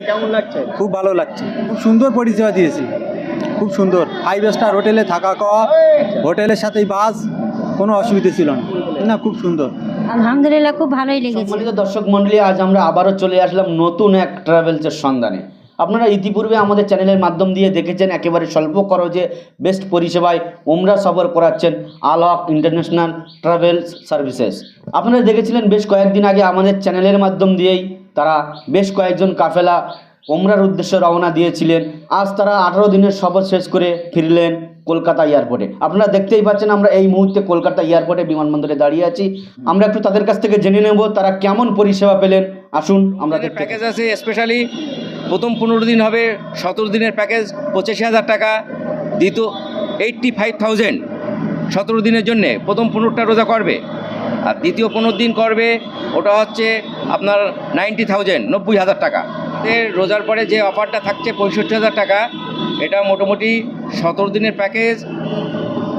কেমন লাগছে? খুব ভালো লাগছে। খুব সুন্দর পরিষেবা দিয়েছে। খুব সুন্দর। ফাইভ স্টার হোটেলে থাকা খাওয়া হোটেলের সাথেই বাস কোনো অসুবিধা ছিল না। না খুব সুন্দর। আলহামদুলিল্লাহ খুব ভালোই লেগেছে। সম্মানিত দর্শক মণ্ডলী আজ আমরা আবারও চলে আসলাম নতুন এক ট্রাভেলসের সন্ধানে। আপনারা ইতিপূর্বে আমাদের চ্যানেলের মাধ্যম দিয়ে দেখেছেন একেবারে স্বল্প খরচে বেস্ট পরিষেবায় উমরা সফর করাচ্ছেন আলহক ইন্টারন্যাশনাল ট্রাভেলস সার্ভিসেস আপনারা দেখেছিলেন বেশ কয়েকদিন আগে আমাদের চ্যানেলের মাধ্যম দিয়েই তারা বেশ কয়েকজন কাফেলা ওমরার উদ্দেশ্যে রওনা দিয়েছিলেন। আজ তারা আঠারো দিনের সফর শেষ করে ফিরলেন কলকাতা এয়ারপোর্টে। আপনারা দেখতেই পাচ্ছেন আমরা এই মুহূর্তে কলকাতা এয়ারপোর্টে বিমানবন্দরে দাঁড়িয়ে আছি। আমরা একটু তাদের কাছ থেকে জেনে নেব তারা কেমন পরিষেবা পেলেন। আসুন আমরা আমাদের প্যাকেজ আছে স্পেশালি প্রথম পনেরো দিন হবে সতেরো দিনের প্যাকেজ পঁচাশি হাজার টাকা দ্বিতীয় এইট্টি ফাইভ থাউজেন্ড সতেরো দিনের জন্যে প্রথম পনেরোটা রোজা করবে। আর দ্বিতীয় পনেরো দিন করবে, ওটা হচ্ছে আপনার নাইনটি থাউজেন্ড, নব্বই হাজার টাকা। রোজার পরে যে অফারটা থাকছে পঁয়ষট্টি হাজার টাকা, এটা মোটামুটি সতেরো দিনের প্যাকেজ,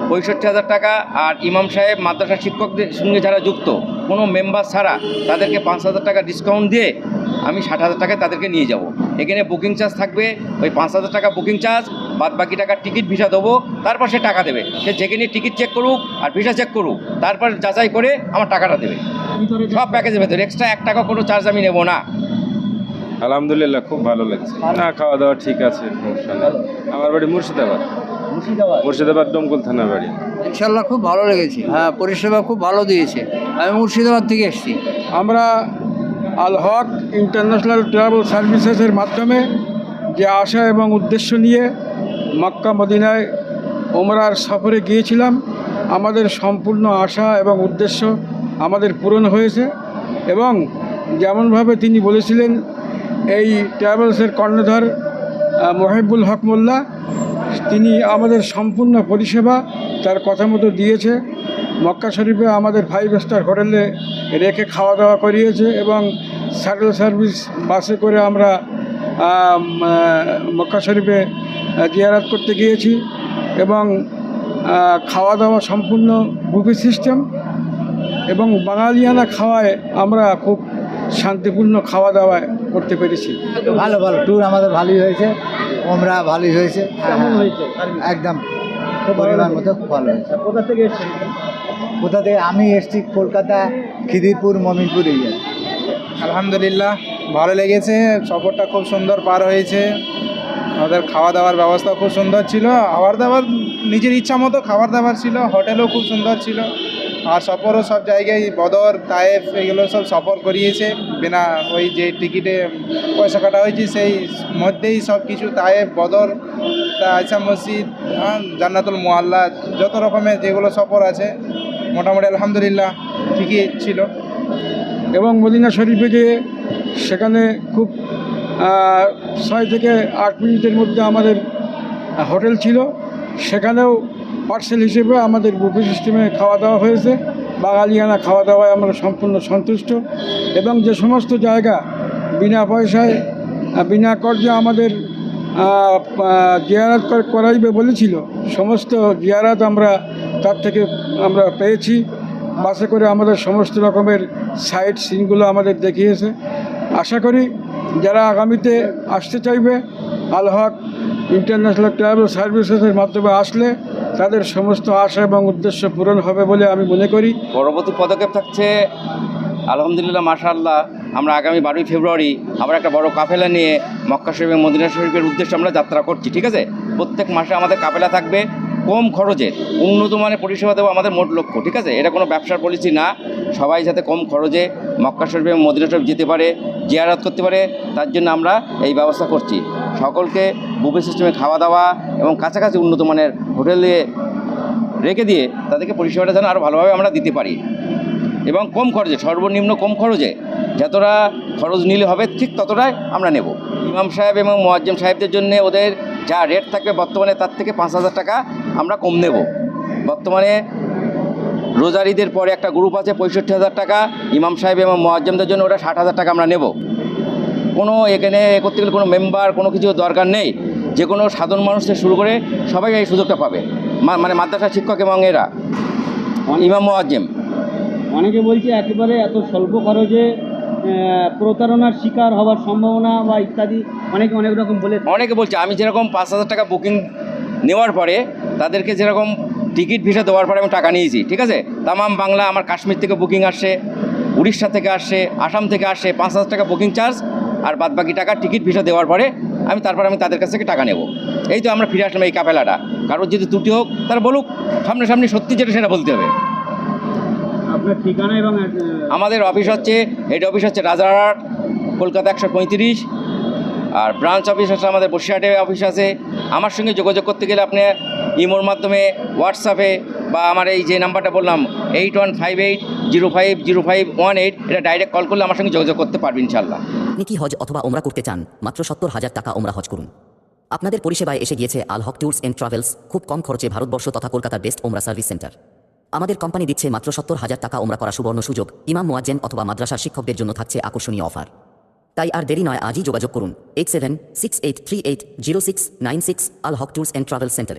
পঁয়ষট্টি হাজার টাকা। আর ইমাম সাহেব মাদ্রাসা শিক্ষকদের সঙ্গে যারা যুক্ত, কোনো মেম্বার ছাড়া তাদেরকে পাঁচ হাজার টাকা ডিসকাউন্ট দিয়ে আমি ষাট হাজার টাকায় তাদেরকে নিয়ে যাব। এখানে বুকিং চার্জ থাকবে ওই পাঁচ হাজার টাকা বুকিং চার্জ বাদ বাকি টাকা টিকিট ভিসা দেবো তারপর সে টাকা দেবে। সে যেখানে টিকিট চেক করুক আর ভিসা চেক করুক তারপর যাচাই করে আমার টাকাটা দেবে। সব প্যাকেজের ভেতরে এক্সট্রা এক টাকা কোনো চার্জ আমি নেব না। আলহামদুলিল্লাহ খুব ভালো লাগছে। না খাওয়া দাওয়া ঠিক আছে আমার বাড়ি মুর্শিদাবাদ? মুর্শিদাবাদ ডমকুল থানার বাড়ি। ইনশাল্লাহ খুব ভালো লেগেছে। হ্যাঁ পরিষেবা খুব ভালো দিয়েছে। আমি মুর্শিদাবাদ থেকে এসেছি। আমরা আল হক ইন্টারন্যাশনাল ট্রাভেল সার্ভিসেসের মাধ্যমে যে আশা এবং উদ্দেশ্য নিয়ে মক্কা মদিনায় ওমরার সফরে গিয়েছিলাম, আমাদের সম্পূর্ণ আশা এবং উদ্দেশ্য আমাদের পূরণ হয়েছে এবং যেমনভাবে তিনি বলেছিলেন, এই ট্রাভেলসের কর্ণধার মহিবুল হক মোল্লা, তিনি আমাদের সম্পূর্ণ পরিষেবা তার কথা মতো দিয়েছে। মক্কা শরীফে আমাদের ফাইভ স্টার হোটেলে রেখে খাওয়া দাওয়া করিয়েছে এবং শাটল সার্ভিস বাসে করে আমরা মক্কা শরীফে জিয়ারাত করতে গিয়েছি এবং খাওয়া দাওয়া সম্পূর্ণ বুফে সিস্টেম এবং বাঙালিয়ানা খাওয়ায় আমরা খুব শান্তিপূর্ণ খাওয়া দাওয়া করতে পেরেছি। ভালো ভালো ট্যুর আমাদের ভালোই হয়েছে ওমরা ভালোই হয়েছে। একদম পরিবার মতো খুব ভালো হয়েছে। কোথা থেকে কোথা থেকে আমি এসেছি কলকাতা খিদিরপুর মমিনপুর কি। আলহামদুলিল্লাহ ভালো লেগেছে। সফরটা খুব সুন্দর পার হয়েছে। আমাদের খাওয়া দাওয়ার ব্যবস্থা খুব সুন্দর ছিল। খাবার দাবার নিজের ইচ্ছা মতো খাবার দাবার ছিল। হোটেলও খুব সুন্দর ছিল। আর সফরও সব জায়গায় বদর তায়েফ এগুলো সব সফর করিয়েছে। বিনা ওই যে টিকিটে পয়সা কাটা হয়েছে সেই মধ্যেই সব কিছু তায়েফ বদর আয়সা মসজিদ আহ, জান্নাতুল মোয়াল্লা যত রকমের যেগুলো সফর আছে মোটামুটি আলহামদুলিল্লাহ ঠিকই ছিল। এবং মদিনা শরীফে গিয়ে সেখানে খুব ছয় থেকে আট মিনিটের মধ্যে আমাদের হোটেল ছিল, সেখানেও পার্সেল হিসেবে আমাদের বুফে সিস্টেমে খাওয়া দাওয়া হয়েছে। বাঙালিয়ানা খাওয়া দাওয়ায় আমরা সম্পূর্ণ সন্তুষ্ট। এবং যে সমস্ত জায়গা, বিনা পয়সায় বিনা কর্জে আমাদের জিয়ারাত করাইবে বলেছিল, সমস্ত জিয়ারাত আমরা তার থেকে আমরা পেয়েছি। বাসে করে আমাদের সমস্ত রকমের সাইট সিনগুলো আমাদের দেখিয়েছে। আশা করি যারা আগামীতে আসতে চাইবে আলহক ইন্টারন্যাশনাল ট্রাভেল সার্ভিসেসের মাধ্যমে আসলে তাদের সমস্ত আশা এবং উদ্দেশ্য পূরণ হবে বলে আমি মনে করি। পরবর্তী পদক্ষেপ থাকছে, আলহামদুলিল্লাহ, মাশাআল্লাহ, আমরা আগামী বারোই ফেব্রুয়ারি আবার একটা বড় কাফেলা নিয়ে মক্কা শরীফ এবং মদিনা শরীফের উদ্দেশ্যে আমরা যাত্রা করছি, ঠিক আছে? প্রত্যেক মাসে আমাদের কাফেলা থাকবে। কম খরচে উন্নত মানের পরিষেবা দেবো আমাদের মোট লক্ষ্য, ঠিক আছে? এটা কোনো ব্যবসার পলিসি না। সবাই যাতে কম খরচে মক্কা শরীফ এবং মদিনা শরীফ যেতে পারে, জিয়ারাত করতে পারে, তার জন্য আমরা এই ব্যবস্থা করছি। সকলকে বুফে সিস্টেমে খাওয়া দাওয়া এবং কাছাকাছি উন্নত মানের হোটেলে রেখে দিয়ে তাদেরকে পরিষেবাটা যেন আরও ভালোভাবে আমরা দিতে পারি। এবং কম খরচে, সর্বনিম্ন কম খরচে, যতটা খরচ নিলে হবে ঠিক ততটাই আমরা নেব। ইমাম সাহেব এবং মোয়াজ্জেম সাহেবদের জন্য ওদের যা রেট থাকবে বর্তমানে তার থেকে পাঁচ হাজার টাকা আমরা কম নেব। বর্তমানে রোজার ঈদের পরে একটা গ্রুপ আছে পঁয়ষট্টি হাজার টাকা ইমাম সাহেব এবং মোয়াজ্জেমদের জন্য ওটা ষাট হাজার টাকা আমরা নেব। কোনো এখানে এ করতে গেলে কোনো মেম্বার কোনো কিছু দরকার নেই। যে কোনো সাধারণ মানুষ থেকে শুরু করে সবাই এই সুযোগটা পাবে। মানে মাদ্রাসা শিক্ষক এবং এরা। ইমাম মোয়াজ্জেম। অনেকে বলছে একেবারে এত স্বল্প খরচে প্রতারণার শিকার হওয়ার সম্ভাবনা বা ইত্যাদি অনেকে অনেক রকম বলে অনেকে বলছে আমি যেরকম পাঁচ হাজার টাকা বুকিং নেওয়ার পরে তাদেরকে যেরকম টিকিট ভিসা দেওয়ার পরে আমি টাকা নিয়েছি ঠিক আছে? তামাম বাংলা আমার কাশ্মীর থেকে বুকিং আসছে উড়িষ্যা থেকে আসছে আসাম থেকে আসছে পাঁচ হাজার টাকা বুকিং চার্জ আর বাদ বাকি টাকা টিকিট ভিসা দেওয়ার পরে আমি তারপর আমি তাদের কাছ থেকে টাকা নেব। এই তো আমরা ফিরে আসলাম এই কাফেলাটা কারোর যদি ত্রুটি হোক তারা বলুক সামনাসামনি সত্যি যেটা সেটা বলতে হবে। আপনার ঠিকানা এবং আমাদের অফিস হচ্ছে হেড অফিস হচ্ছে রাজারহাট কলকাতা একশো পঁয়ত্রিশ। আর ব্রাঞ্চ অফিস হচ্ছে আমাদের বসিরহাটে অফিস আছে। আমার সঙ্গে যোগাযোগ করতে গেলে আপনি ইমোর মাধ্যমে হোয়াটসঅ্যাপে বা আমার এই যে নাম্বারটা বললাম eight one five eight zero five zero five one eight এটা ডাইরেক্ট কল করলে আমার সঙ্গে যোগাযোগ করতে পারবেন ইনশাল্লাহ আপনি কি হজ অথবা ওমরা করতে চান? মাত্র সত্তর হাজার টাকা ওমরা হজ করুন। আপনাদের পরিষেবায় এসে গিয়েছে Al Haque tours and travels, খুব কম খরচে ভারতবর্ষ তথা কলকাতার বেস্ট ওমরা সার্ভিস সেন্টার। আমাদের কোম্পানি দিচ্ছে মাত্র সত্তর হাজার টাকা ওমরা করা সুবর্ণ সুযোগ, ইমাম, মোয়াজ্জেন অথবা মাদ্রাসার শিক্ষকদের জন্য থাকছে আকর্ষণীয় অফার। তাই আর দেরি নয়, আজই যোগাযোগ করুন, eight seven, six eight, three eight, zero six, nine six, Al Haq tours and travel সেন্টারে।